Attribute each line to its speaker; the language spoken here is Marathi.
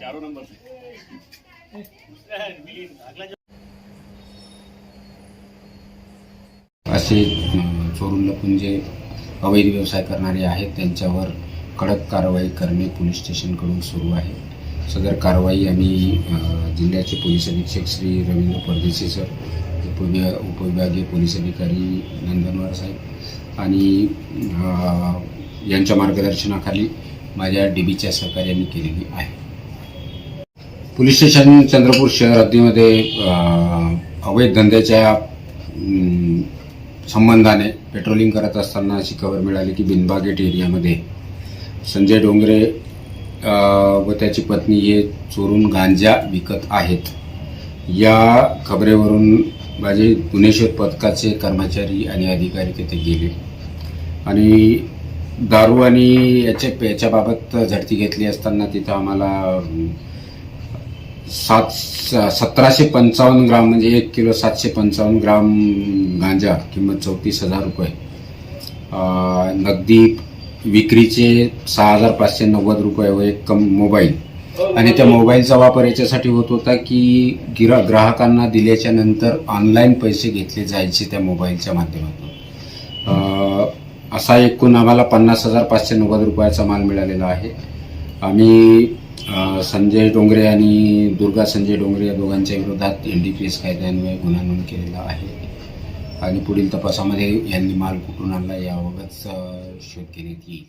Speaker 1: चारो नंबर
Speaker 2: असे चोरून जे अवैध व्यवसाय करणारे आहेत. त्यांच्यावर कडक कारवाई करणे पोलीस स्टेशनकडून सुरू आहे. सदर कारवाई आम्ही जिल्ह्याचे पोलीस अधीक्षक श्री रवींद्र परदेशी सर उपविभा उपविभागीय पोलीस अधिकारी नंदनवार साहेब आणि यांच्या मार्गदर्शनाखाली माझ्या डी बीच्या सहकार्याने केलेली आहे. पोलीस स्टेशन चंद्रपूर शहर हद्दीमध्ये अवैध धंद्याच्या संबंधाने पेट्रोलिंग करत असताना अशी खबर मिळाली की बिनबागेट एरियामध्ये संजय डोंगरे व त्याची पत्नी हे चोरून गांजा विकत आहेत. या खबरेवरून माझे गुन्हे शोध पथकाचे कर्मचारी आणि अधिकारी तिथे गेले. आणि दारू आणि याच्या याच्याबाबत झडती घेतली असताना तिथं आम्हाला सात सतराशे पंचावन्न ग्राम म्हणजे एक किलो सातशे पंचावन्न ग्राम गांजा किंमत चौतीस हजार रुपये. नगदी विक्रीचे सहा हजार पाचशे नव्वद रुपये व एक कम मोबाईल. आणि त्या मोबाईलचा वापर याच्यासाठी होत होता की गिरा ग्राहकांना दिल्याच्या नंतर ऑनलाईन पैसे घेतले जायचे त्या मोबाईलच्या माध्यमातून. असा एकूण आम्हाला पन्नास हजार पाचशे नव्वद रुपयाचा माल मिळालेला आहे. आम्ही संजय डोंगरे आणि दुर्गा संजय डोंगरे या दोघांच्या विरोधात एन डी पी एस कायद्यान्वये गुन्हा नोंद केलेला आहे. आणि पुढील तपासामध्ये यांनी माल कुठून आणला याबाबत शोध घेण्यात येईल.